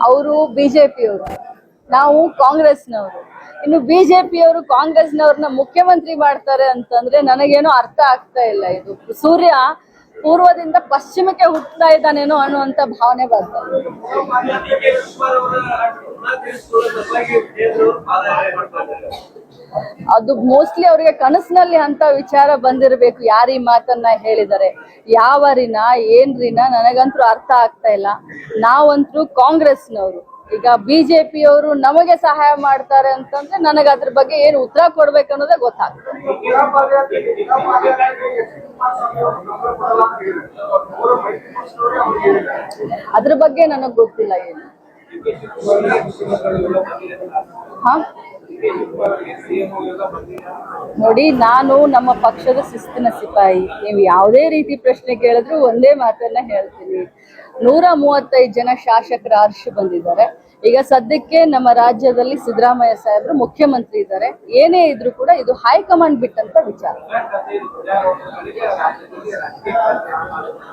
ಅವರು ಬಿಜೆಪಿಯವರು, ನಾವು ಕಾಂಗ್ರೆಸ್ನವರು. ಇನ್ನು ಬಿಜೆಪಿಯವರು ಕಾಂಗ್ರೆಸ್ನವ್ರನ್ನ ಮುಖ್ಯಮಂತ್ರಿ ಮಾಡ್ತಾರೆ ಅಂತಂದ್ರೆ ನನಗೇನೋ ಅರ್ಥ ಆಗ್ತಾ ಇಲ್ಲ ಇದು. ಸೂರ್ಯ ಪೂರ್ವದಿಂದ ಪಶ್ಚಿಮಕ್ಕೆ ಹುಟ್ಟತಾ ಇದ್ದಾನೇನೋ ಅನ್ನುವಂತ ಭಾವನೆ ಬರ್ತಾ ಡಿ ಅದು ಮೋಸ್ಟ್ಲಿ ಅವರಿಗೆ ಕನಸಿನಲ್ಲಿ ಅಂತ ವಿಚಾರ ಬಂದಿರಬೇಕು. ಯಾರು ಈ ಮಾತನ್ನ ಹೇಳಿದ್ದಾರೆ? ಯಾವ ರಿನ ಏನ್ ರಿನ ನನಗಂತೂ ಅರ್ಥ ಆಗ್ತಾ ಇಲ್ಲ. ನಾವಂತೂ ಕಾಂಗ್ರೆಸ್ನವರು. ಈಗ ಬಿಜೆಪಿಯವರು ನಮಗೆ ಸಹಾಯ ಮಾಡ್ತಾರೆ ಅಂತಂದ್ರೆ ನನಗೆ ಅದ್ರ ಬಗ್ಗೆ ಏನು ಉತ್ತರ ಕೊಡ್ಬೇಕು ಅನ್ನೋದೇ ಗೊತ್ತಾಗ್ತದೆ. ಅದ್ರ ಬಗ್ಗೆ ನನಗೆ ಗೊತ್ತಿಲ್ಲ ಏನು. ನೋಡಿ, ನಾನು ನಮ್ಮ ಪಕ್ಷದ ಶಿಸ್ತಿನ ಸಿಪಾಯಿ. ನೀವು ಯಾವುದೇ ರೀತಿ ಪ್ರಶ್ನೆ ಕೇಳಿದ್ರು ಒಂದೇ ಮಾತನ್ನ ಹೇಳ್ತೀನಿ. ನೂರ ಮೂವತ್ತೈದು ಜನ ಶಾಸಕರ ಹರ್ಷ ಬಂದಿದ್ದಾರೆ. ಈಗ ಸದ್ಯಕ್ಕೆ ನಮ್ಮ ರಾಜ್ಯದಲ್ಲಿ ಸಿದ್ದರಾಮಯ್ಯ ಸಾಹೇಬರು ಮುಖ್ಯಮಂತ್ರಿ ಇದ್ದಾರೆ. ಏನೇ ಇದ್ರೂ ಕೂಡ ಇದು ಹೈಕಮಾಂಡ್ ಬಿಟ್ಟಂತ ವಿಚಾರ.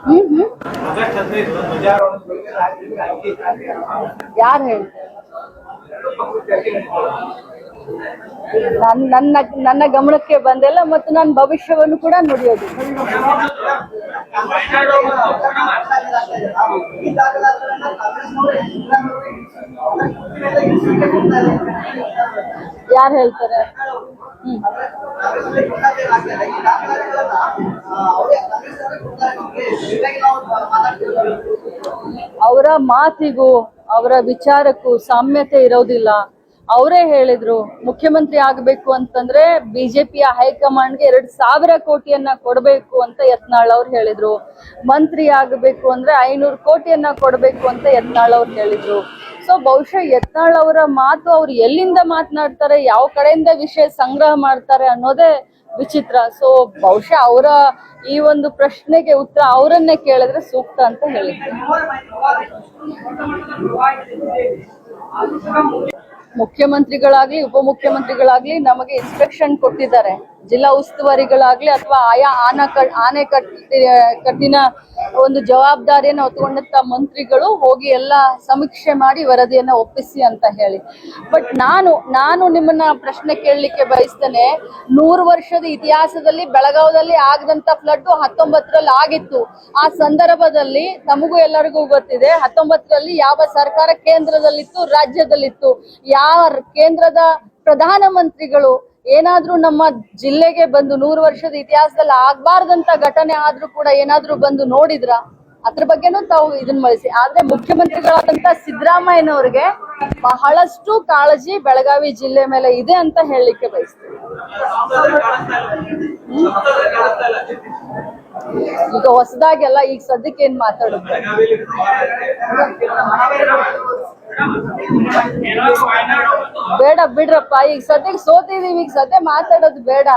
ಹ್ಮ್ ಹ್ಮ್. ಯಾರು ಹೇಳ್ತಾರೆ? ಎರಡು ಪಕ್ಷದ ಚರ್ಚೆ ನಡೀತದೆ. ನನ್ ನನ್ನ ನನ್ನ ಗಮನಕ್ಕೆ ಬಂದಿಲ್ಲ ಮತ್ತು ನನ್ನ ಭವಿಷ್ಯವನ್ನು ಕೂಡ ನುಡಿಯೋದು. ಯಾರು ಹೇಳ್ತಾರೆ? ಅವರ ಮಾತಿಗೂ ಅವರ ವಿಚಾರಕ್ಕೂ ಸಾಮ್ಯತೆ ಇರೋದಿಲ್ಲ. ಅವರೇ ಹೇಳಿದ್ರು, ಮುಖ್ಯಮಂತ್ರಿ ಆಗಬೇಕು ಅಂತಂದ್ರೆ ಬಿಜೆಪಿಯ ಹೈಕಮಾಂಡ್ಗೆ ಎರಡ್ ಸಾವಿರ ಕೋಟಿಯನ್ನ ಕೊಡಬೇಕು ಅಂತ ಯತ್ನಾಳ್ ಅವ್ರು ಹೇಳಿದ್ರು. ಮಂತ್ರಿ ಆಗಬೇಕು ಅಂದ್ರೆ ಐನೂರು ಕೋಟಿಯನ್ನ ಕೊಡಬೇಕು ಅಂತ ಯತ್ನಾಳ್ ಅವ್ರು ಹೇಳಿದ್ರು. ಸೊ ಬಹುಶಃ ಯತ್ನಾಳ್ ಅವರ ಮಾತು ಅವ್ರು ಎಲ್ಲಿಂದ ಮಾತನಾಡ್ತಾರೆ, ಯಾವ ಕಡೆಯಿಂದ ವಿಷಯ ಸಂಗ್ರಹ ಮಾಡ್ತಾರೆ ಅನ್ನೋದೇ ವಿಚಿತ್ರ. ಸೊ ಬಹುಶಃ ಅವರ ಈ ಒಂದು ಪ್ರಶ್ನೆಗೆ ಉತ್ತರ ಅವರನ್ನೇ ಕೇಳಿದ್ರೆ ಸೂಕ್ತ ಅಂತ ಹೇಳಿದ್ರು. ಮುಖ್ಯಮಂತ್ರಿಗಳಾಗ್ಲಿ ಉಪಮುಖ್ಯಮಂತ್ರಿಗಳಾಗ್ಲಿ ನಮಗೆ ಇನ್ಸ್ಪೆಕ್ಷನ್ ಕೊಟ್ಟಿದ್ದಾರೆ. ಜಿಲ್ಲಾ ಉಸ್ತುವಾರಿಗಳಾಗ್ಲಿ ಅಥವಾ ಆಯಾ ಆನ ಆನೆ ಕಟ್ಟಿ ಕಟ್ಟಿನ ಒಂದು ಜವಾಬ್ದಾರಿಯನ್ನು ಹೊತ್ಕೊಂಡಂತ ಮಂತ್ರಿಗಳು ಹೋಗಿ ಎಲ್ಲ ಸಮೀಕ್ಷೆ ಮಾಡಿ ವರದಿಯನ್ನ ಒಪ್ಪಿಸಿ ಅಂತ ಹೇಳಿ. ಬಟ್ ನಾನು ನಾನು ನಿಮ್ಮನ್ನ ಪ್ರಶ್ನೆ ಕೇಳಲಿಕ್ಕೆ ಬಯಸ್ತೇನೆ, ನೂರು ವರ್ಷದ ಇತಿಹಾಸದಲ್ಲಿ ಬೆಳಗಾವದಲ್ಲಿ ಆಗದಂತ ಫ್ಲಡ್ ಹತ್ತೊಂಬತ್ತರಲ್ಲಿ ಆಗಿತ್ತು. ಆ ಸಂದರ್ಭದಲ್ಲಿ ನಮಗೂ ಎಲ್ಲರಿಗೂ ಗೊತ್ತಿದೆ, ಹತ್ತೊಂಬತ್ತರಲ್ಲಿ ಯಾವ ಸರ್ಕಾರ ಕೇಂದ್ರದಲ್ಲಿತ್ತು, ರಾಜ್ಯದಲ್ಲಿತ್ತು. ಯಾವ ಕೇಂದ್ರದ ಪ್ರಧಾನಮಂತ್ರಿಗಳು ಏನಾದ್ರೂ ನಮ್ಮ ಜಿಲ್ಲೆಗೆ ಬಂದು ನೂರು ವರ್ಷದ ಇತಿಹಾಸದಲ್ಲಿ ಆಗ್ಬಾರ್ದಂತ ಘಟನೆ ಆದ್ರೂ ಕೂಡ ಏನಾದ್ರೂ ಬಂದು ನೋಡಿದ್ರ? ಅದ್ರ ಬಗ್ಗೆನೂ ತಾವು ಇದನ್ನ ಬಳಸಿ ಆದ್ರೆ ಮುಖ್ಯಮಂತ್ರಿಗಳಾದಂತ ಸಿದ್ದರಾಮಯ್ಯನವ್ರಿಗೆ ಬಹಳಷ್ಟು ಕಾಳಜಿ ಬೆಳಗಾವಿ ಜಿಲ್ಲೆ ಮೇಲೆ ಇದೆ ಅಂತ ಹೇಳಲಿಕ್ಕೆ ಬಯಸ್ತೀನಿ. ಈಗ ಹೊಸದಾಗೆಲ್ಲ ಈಗ ಸದ್ಯಕ್ಕೆ ಏನ್ ಮಾತಾಡುದು? ಬೇಡ ಬಿಡ್ರಪ್ಪ, ಈಗ ಸದ್ಯಕ್ಕೆ ಸೋತಿದೀವಿ, ಈಗ ಸದ್ಯ ಮಾತಾಡೋದು ಬೇಡ.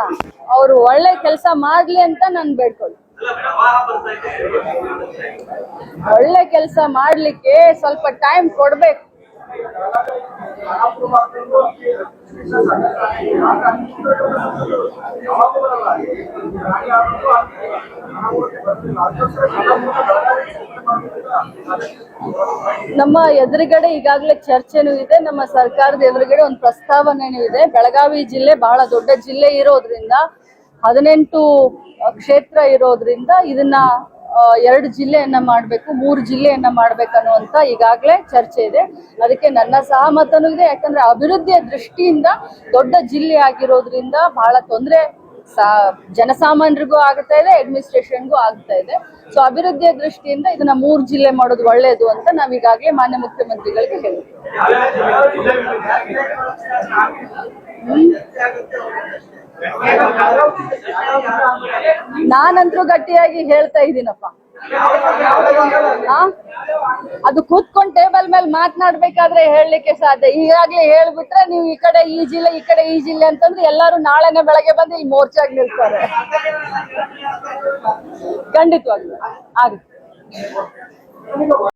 ಅವ್ರು ಒಳ್ಳೆ ಕೆಲಸ ಮಾಡ್ಲಿ ಅಂತ ನಾನ್ ಬೇಡ್ಕೊಳ್ಳಿ ಒಳ್ಳೆ ಕೆಲಸ ಮಾಡ್ಲಿಕ್ಕೆ ಸ್ವಲ್ಪ ಟೈಮ್ ಕೊಡ್ಬೇಕು. ನಮ್ಮ ಎದುರುಗಡೆ ಈಗಾಗಲೇ ಚರ್ಚೆನೂ ಇದೆ, ನಮ್ಮ ಸರ್ಕಾರದ ಎದುರುಗಡೆ ಒಂದು ಪ್ರಸ್ತಾವನೆನೂ ಇದೆ. ಬೆಳಗಾವಿ ಜಿಲ್ಲೆ ಬಹಳ ದೊಡ್ಡ ಜಿಲ್ಲೆ ಇರೋದ್ರಿಂದ, ಹದಿನೆಂಟು ಕ್ಷೇತ್ರ ಇರೋದ್ರಿಂದ ಇದನ್ನ ಎರಡು ಜಿಲ್ಲೆಯನ್ನ ಮಾಡಬೇಕು, ಮೂರು ಜಿಲ್ಲೆಯನ್ನ ಮಾಡ್ಬೇಕನ್ನುವಂತ ಈಗಾಗಲೇ ಚರ್ಚೆ ಇದೆ. ಅದಕ್ಕೆ ನನ್ನ ಸಹಮತನೂ ಇದೆ, ಯಾಕಂದ್ರೆ ಅಭಿವೃದ್ಧಿಯ ದೃಷ್ಟಿಯಿಂದ ದೊಡ್ಡ ಜಿಲ್ಲೆ ಆಗಿರೋದ್ರಿಂದ ಬಹಳ ತೊಂದರೆ ಸಾ, ಜನಸಾಮಾನ್ಯರಿಗೂ ಆಗ್ತಾ ಇದೆ ಅಡ್ಮಿನಿಸ್ಟ್ರೇಷನ್ಗೂ ಆಗ್ತಾ ಇದೆ. ಸೊ ಅಭಿವೃದ್ಧಿಯ ದೃಷ್ಟಿಯಿಂದ ಇದನ್ನ ಮೂರು ಜಿಲ್ಲೆ ಮಾಡೋದು ಒಳ್ಳೇದು ಅಂತ ನಾವ್ ಈಗಾಗಲೇ ಮಾನ್ಯ ಮುಖ್ಯಮಂತ್ರಿಗಳಿಗೆ ಹೇಳ್ತೀವಿ ನಾನಂತರೂ ಗಟ್ಟಿಯಾಗಿ ಹೇಳ್ತಾ ಇದ್ದೀನಪ್ಪ? ಅದು ಕೂತ್ಕೊಂಡ್ ಟೇಬಲ್ ಮೇಲೆ ಮಾತನಾಡ್ಬೇಕಾದ್ರೆ ಹೇಳಲಿಕ್ಕೆ ಸಾಧ್ಯ. ಈಗಾಗ್ಲೇ ಹೇಳ್ಬಿಟ್ರೆ ನೀವು ಈ ಕಡೆ ಈ ಜಿಲ್ಲೆ, ಈ ಕಡೆ ಈ ಜಿಲ್ಲೆ ಅಂತಂದ್ರೆ ಎಲ್ಲಾರು ನಾಳೆನೆ ಬೆಳಗ್ಗೆ ಬಂದು ಇಲ್ಲಿ ಮೋರ್ಚಾಗಿ ನಿಲ್ತಾರೆ. ಖಂಡಿತವಾಗ್ಲೂ. ಆಗುತ್ತೆ